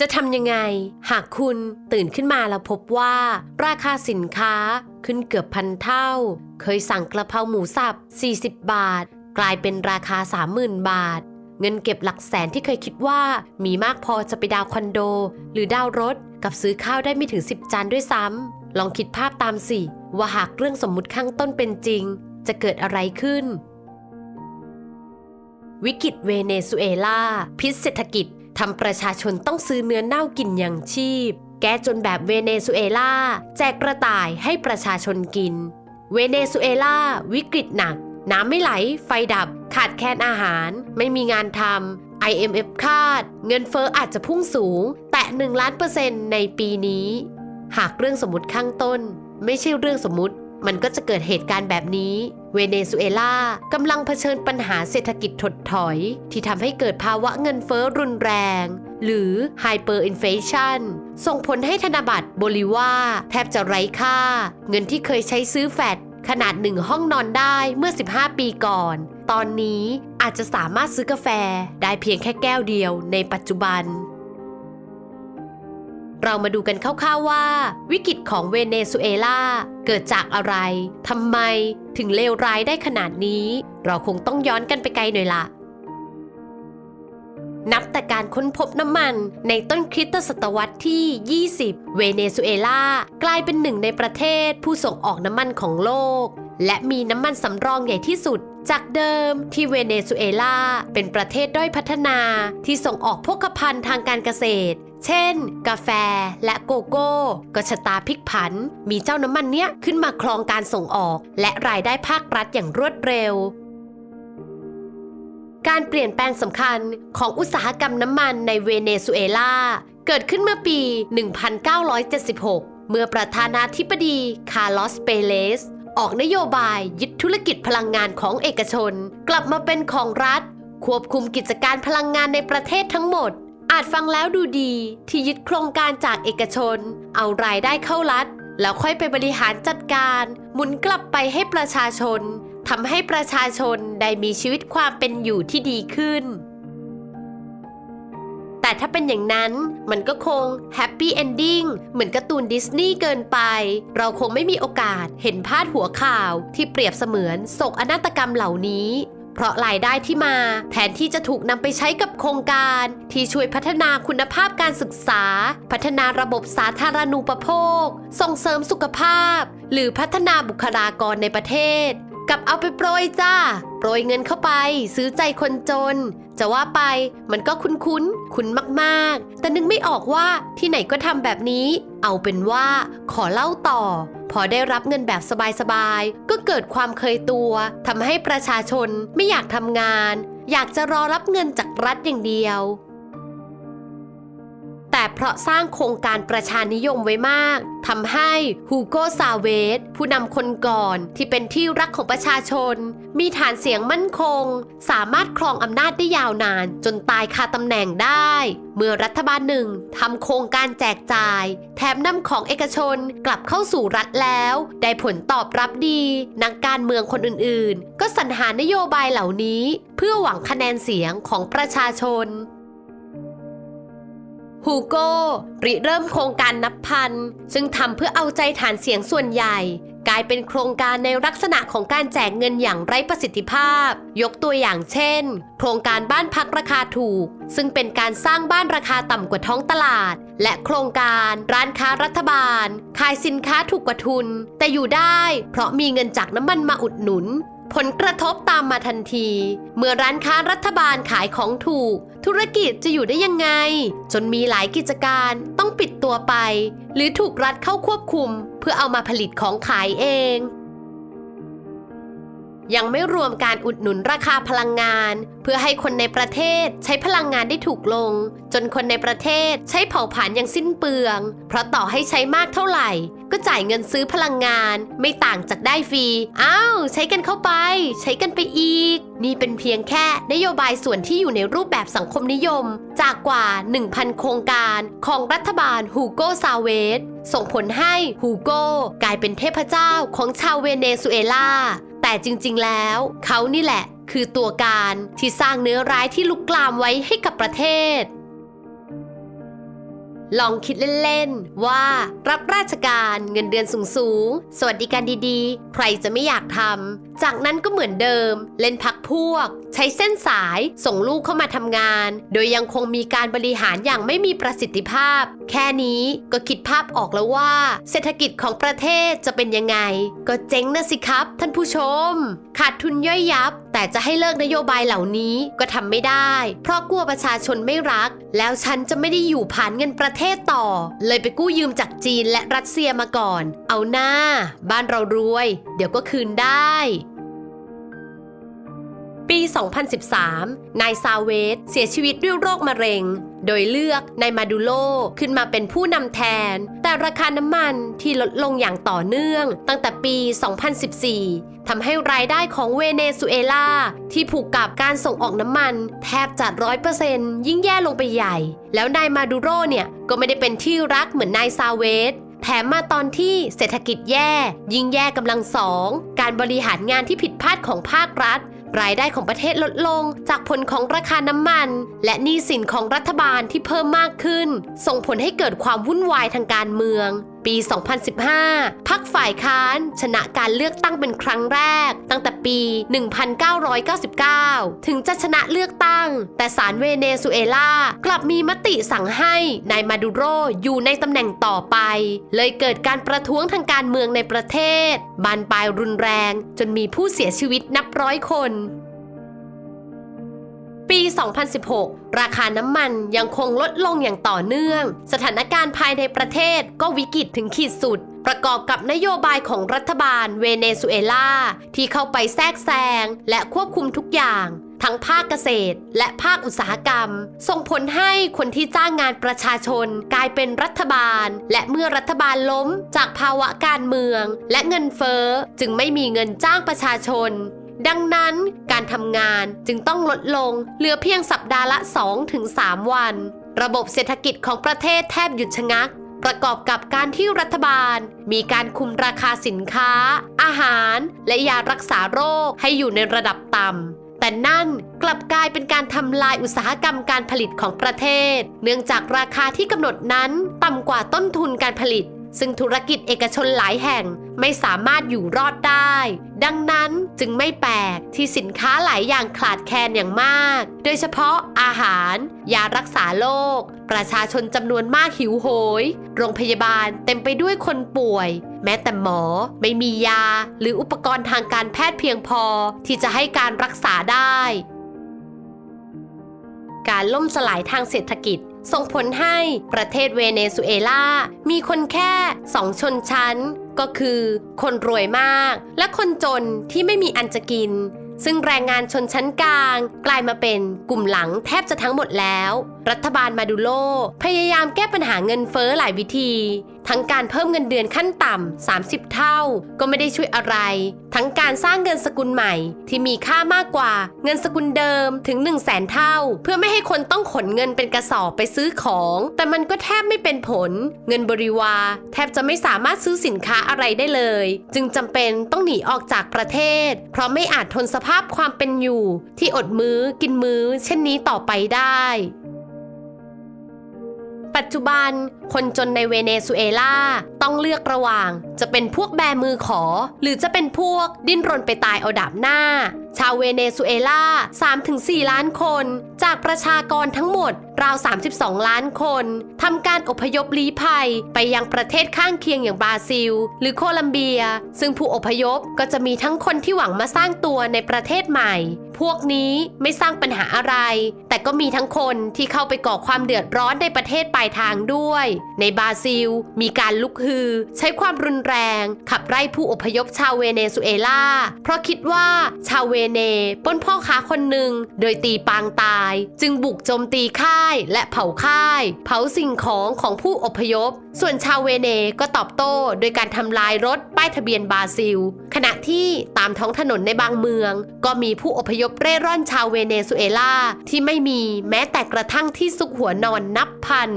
จะทำยังไง หากคุณตื่นขึ้นมาแล้วพบว่า ราคาสินค้าขึ้นเกือบพันเท่า เคยสั่งกระเพราหมูสับ 40 บาท กลายเป็นราคา 30,000 บาท เงินเก็บหลักแสนที่เคยคิดว่า มีมากพอจะไปดาวคอนโด หรือดาวรถ กับซื้อข้าวได้ไม่ถึง 10 จานด้วยซ้ำลองคิดภาพตามสิ ว่าหากเรื่องสมมุติข้างต้นเป็นจริง จะเกิดอะไรขึ้น วิกฤตเวเนซุเอลา พิษเศรษฐกิจ ทำประชาชนต้องซื้อเนื้อเน่ากินอย่างชีพ แก้จนแบบเวเนซุเอลาแจกกระต่ายให้ประชาชนกิน เวเนซุเอลาวิกฤตหนัก น้ำไม่ไหล ไฟดับ ขาดแคลนอาหาร ไม่มีงานทำ IMF คาด เงินเฟอ้ออาจจะพุ่งสูง แตะ1ล้านเปอร์เซ็นต์ในปีนี้ หากเรื่องสมมติข้างต้น ไม่ใช่เรื่องสมมติ มันก็จะเกิดเหตุการณ์แบบนี้ เวเนซุเอลากำลังเผชิญปัญหาเศรษฐกิจถดถอย ที่ทำให้เกิดภาวะเงินเฟ้อรุนแรง หรือ hyperinflation ส่งผลให้ธนบัตรโบลิวาแทบจะไร้ค่า เงินที่เคยใช้ซื้อแฟดขนาดหนึ่งห้องนอนได้เมื่อ 15 ปีก่อน ตอนนี้อาจจะสามารถซื้อกาแฟได้เพียงแค่แก้วเดียวในปัจจุบัน เรามาดูกันคร่าวๆว่า วิกฤตของเวเนซุเอลาเกิดจากอะไรทำไมถึงเลวร้ายได้ขนาดนี้ เราคงต้องย้อนกันไปไกลหน่อยละนับแต่การค้นพบน้ำมันในต้นคริสตศตวรรษที่ 20 เวเนซุเอลากลายเป็นหนึ่งในประเทศผู้ส่งออกน้ำมันของโลก และมีน้ำมันสำรองใหญ่ที่สุด จากเดิมที่เวเนซุเอลาเป็นประเทศด้อยพัฒนาที่ส่งออกพกพันธ์ทางการเกษตร เช่น กาแฟและโกโก้ก็ชะตาพลิกผัน มีเจ้าน้ำมันเนี้ยขึ้นมาครองการส่งออก และรายได้ภาครัฐอย่างรวดเร็ว การเปลี่ยนแปลงสำคัญของอุตสาหกรรมน้ำมันในเวเนซุเอลา เกิดขึ้นเมื่อปี 1976 เมื่อประธานาธิบดีคาร์ลอสเปเลส ออกนโยบายยึดธุรกิจพลังงานของเอกชน กลับมาเป็นของรัฐ ควบคุมกิจการพลังงานในประเทศทั้งหมด อาจฟังแล้วดูดีที่ยึดโครงการจากเอกชน เอารายได้เข้ารัฐ แล้วค่อยไปบริหารจัดการ หมุนกลับไปให้ประชาชนทำให้ประชาชนได้มีชีวิตความเป็นอยู่ที่ดีขึ้น แต่ถ้าเป็นอย่างนั้นมันก็คงแฮปปี้เอนดิ้งเหมือนการ์ตูนดิสนีย์เกินไป เราคงไม่มีโอกาสเห็นพาดหัวข่าวที่เปรียบเสมือนโศกอนาตกรรมเหล่านี้ เพราะรายได้ที่มาแทนที่จะถูกนำไปใช้กับโครงการ ที่ช่วยพัฒนาคุณภาพการศึกษา พัฒนาระบบสาธารณูปโภค ส่งเสริมสุขภาพ หรือพัฒนาบุคลากรในประเทศ กับเอาไปโปรยจ้า โปรยเงินเข้าไป ซื้อใจคนจน จะว่าไปมันก็คุ้นคุ้นคุ้นมากๆ แต่นึกไม่ออกว่าที่ไหนก็ทำแบบนี้ เอาเป็นว่าขอเล่าต่อ พอได้รับเงินแบบสบายๆ ก็เกิดความเคยตัวทำให้ประชาชนไม่อยากทำงาน อยากจะรอรับเงินจากรัฐอย่างเดียว แต่เพราะสร้างโครงการประชานิยมไว้มากทำให้ฮูโกซาเวสผู้นำคนก่อนที่เป็นที่รักของประชาชน มีฐานเสียงมั่นคง สามารถครองอำนาจได้ยาวนานจนตายคาตำแหน่งได้ เมื่อรัฐบาลหนึ่งทำโครงการแจกจ่าย แถมนำของเอกชนกลับเข้าสู่รัฐแล้ว ได้ผลตอบรับดี นักการเมืองคนอื่นๆ ก็สรรหานโยบายเหล่านี้ เพื่อหวังคะแนนเสียงของประชาชน ฮูโก้ริเริ่มโครงการนับพัน ซึ่งทำเพื่อเอาใจฐานเสียงส่วนใหญ่ กลายเป็นโครงการในลักษณะของการแจกเงินอย่างไร้ประสิทธิภาพ ยกตัวอย่างเช่น โครงการบ้านพักราคาถูก ซึ่งเป็นการสร้างบ้านราคาต่ำกว่าท้องตลาด และโครงการร้านค้ารัฐบาล ขายสินค้าถูกกว่าทุน แต่อยู่ได้เพราะมีเงินจากน้ำมันมาอุดหนุนผลกระทบตามมาทันที เมื่อร้านค้ารัฐบาลขายของถูก ธุรกิจจะอยู่ได้ยังไง จนมีหลายกิจการต้องปิดตัวไป หรือถูกรัฐเข้าควบคุม เพื่อเอามาผลิตของขายเอง ยังไม่รวมการอุดหนุนราคาพลังงาน เพื่อให้คนในประเทศใช้พลังงานได้ถูกลง จนคนในประเทศใช้เผาผลาญอย่างสิ้นเปลือง เพราะต่อให้ใช้มากเท่าไหร่ ก็จ่ายเงินซื้อพลังงาน ไม่ต่างจากได้ฟรี อ้าว ใช้กันเข้าไป ใช้กันไปอีก นี่เป็นเพียงแค่นโยบายส่วนที่อยู่ในรูปแบบสังคมนิยม จากกว่า 1,000 โครงการของรัฐบาลฮูโกซาเวสส่งผลให้ฮูโกกลายเป็นเทพเจ้าของชาวเวเนซุเอลา แต่จริงๆแล้ว เขานี่แหละ คือตัวการที่สร้างเนื้อร้ายที่ลุกลามไว้ให้กับประเทศ ลองคิดเล่นๆ ว่ารับราชการเงินเดือนสูงๆ สวัสดิการดีๆ ใครจะไม่อยากทำ จากนั้นก็เหมือนเดิม เล่นพักพวกใช้เส้นสายส่งลูกเข้ามาทำงาน โดยยังคงมีการบริหารอย่างไม่มีประสิทธิภาพ แค่นี้ก็คิดภาพออกแล้วว่า เศรษฐกิจของประเทศจะเป็นยังไง ก็เจ๊งนะสิครับ ท่านผู้ชม ขาดทุนย่อยยับ แต่จะให้เลิกนโยบายเหล่านี้ก็ทำไม่ได้ เพราะกลัวประชาชนไม่รัก แล้วฉันจะไม่ได้อยู่ผ่านเงินประเทศต่อ เลยไปกู้ยืมจากจีนและรัสเซียมาก่อน เอาหน้า บ้านเรารวย เดี๋ยวก็คืนได้ ปี 2013 นายซาเวสเสียชีวิตด้วยโรคมะเร็ง โดยเลือกนายมาดูโลขึ้นมาเป็นผู้นำแทน แต่ราคาน้ำมันที่ลดลงอย่างต่อเนื่อง ตั้งแต่ปี 2014 ทำให้รายได้ของเวเนซุเอลาที่ผูกกับการส่งออกน้ำมัน แทบจะร้อยเปอร์เซนต์ยิ่งแย่ลงไปใหญ่ แล้วนายมาดูโรเนี่ยก็ไม่ได้เป็นที่รักเหมือนนายซาเวสแถมมาตอนที่เศรษฐกิจแย่ ยิ่งแย่กำลังสอง การบริหารงานที่ผิดพลาดของภาครัฐ รายได้ของประเทศลดลง จากผลของราคาน้ำมัน และหนี้สินของรัฐบาลที่เพิ่มมากขึ้น ส่งผลให้เกิดความวุ่นวายทางการเมืองปี 2015 พักฝ่ายค้านชนะการเลือกตั้งเป็นครั้งแรก ตั้งแต่ปี 1999 ถึงจะชนะเลือกตั้ง แต่ศาลเวเนซุเอลากลับมีมติสั่งให้นายมาดูโรอยู่ในตำแหน่งต่อไป เลยเกิดการประท้วงทางการเมืองในประเทศ บานปลายรุนแรงจนมีผู้เสียชีวิตนับร้อยคน 2016 ราคาน้ำมันยังคงลดลงอย่างต่อเนื่อง สถานการณ์ภายในประเทศก็วิกฤตถึงขีดสุด ประกอบกับนโยบายของรัฐบาลเวเนซุเอลา ที่เข้าไปแทรกแซงและควบคุมทุกอย่างทั้งภาคเกษตรและภาคอุตสาหกรรม ส่งผลให้คนที่จ้างงานประชาชนกลายเป็นรัฐบาล และเมื่อรัฐบาลล้มจากภาวะการเมือง และเงินเฟ้อจึงไม่มีเงินจ้างประชาชน ดังนั้นการทำงานจึงต้องลดลงเหลือเพียงสัปดาห์ละ 2-3 วัน ระบบเศรษฐกิจของประเทศแทบหยุดชะงัก ประกอบกับการที่รัฐบาล มีการคุมราคาสินค้า อาหาร และยารักษาโรคให้อยู่ในระดับต่ำแต่นั่นกลับกลายเป็นการทำลายอุตสาหกรรมการผลิตของประเทศ เนื่องจากราคาที่กำหนดนั้น ต่ำกว่าต้นทุนการผลิต ซึ่งธุรกิจเอกชนหลายแห่งไม่สามารถอยู่รอดได้ ดังนั้นจึงไม่แปลกที่สินค้าหลายอย่างขาดแคลนอย่างมาก โดยเฉพาะอาหาร ยารักษาโรคประชาชนจำนวนมากหิวโหย โรงพยาบาลเต็มไปด้วยคนป่วย แม้แต่หมอไม่มียา หรืออุปกรณ์ทางการแพทย์เพียงพอที่จะให้การรักษาได้ การล่มสลายทางเศรษฐกิจ ส่งผลให้ประเทศเวเนซุเอลา มีคนแค่สองชนชั้น ก็คือคนรวยมาก และคนจนที่ไม่มีอันจะกิน ซึ่งแรงงานชนชั้นกลาง กลายมาเป็นกลุ่มหลังแทบจะทั้งหมดแล้ว รัฐบาลมาดูโล พยายามแก้ปัญหาเงินเฟ้อหลายวิธี ทั้งการเพิ่มเงินเดือนขั้นต่ำ 30 เท่า ก็ไม่ได้ช่วยอะไร ทั้งการสร้างเงินสกุลใหม่ ที่มีค่ามากกว่าเงินสกุลเดิมถึง 1 0 0 0 0แสนเท่า เพื่อไม่ให้คนต้องขนเงินเป็นกระสอบไปซื้อของ แต่มันก็แทบไม่เป็นผล เงินบริวารแทบจะไม่สามารถซื้อสินค้าอะไรได้เลย จึงจำเป็นต้องหนีออกจากประเทศ เพราะไม่อาจทนสภาพความเป็นอยู่ ที่อดมื้อกินมื้อ เช่นนี้ต่อไปได้ ปัจจุบัน คนจนในเวเนซุเอลาต้องเลือกระหว่าง จะเป็นพวกแบมือขอ หรือจะเป็นพวกดิ้นรนไปตายเอาดาบหน้า ชาวเวเนซุเอลา3-4 ล้านคน จากประชากรทั้งหมดราว 32 ล้านคนทำการอพยพลี้ภัยไปยังประเทศข้างเคียงอย่างบราซิล หรือโคลัมเบีย ซึ่งผู้อพยพก็จะมีทั้งคนที่หวังมาสร้างตัวในประเทศใหม่ พวกนี้ไม่สร้างปัญหาอะไร แต่ก็มีทั้งคนที่เข้าไปก่อความเดือดร้อนในประเทศปลายทางด้วย ในบราซิล มีการลุกฮือ ใช้ความรุนแรง ขับไล่ผู้อพยพชาวเวเนซุเอลา เพราะคิดว่าชาวเวเนป้นพ่อค้าคนหนึ่งโดยตีปางตาย จึงบุกโจมตีค่ายและเผาค่าย เผาสิ่งของของผู้อพยพ ส่วนชาวเวเนก็ตอบโต้โดยการทำลายรถป้ายทะเบียนบราซิล ขณะที่ตามท้องถนนในบางเมือง ก็มีผู้อพยพเร่ร่อนชาวเวเนซุเอลาที่ไม่มีแม้แต่กระทั่งที่ซุกหัวนอนนับพัน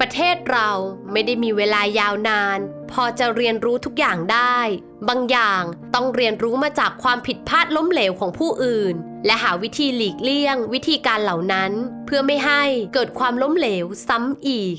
ประเทศเราไม่ได้มีเวลายาวนาน พอจะเรียนรู้ทุกอย่างได้ บางอย่างต้องเรียนรู้มาจากความผิดพลาดล้มเหลวของผู้อื่น และหาวิธีหลีกเลี่ยง วิธีการเหล่านั้น เพื่อไม่ให้เกิดความล้มเหลวซ้ำอีก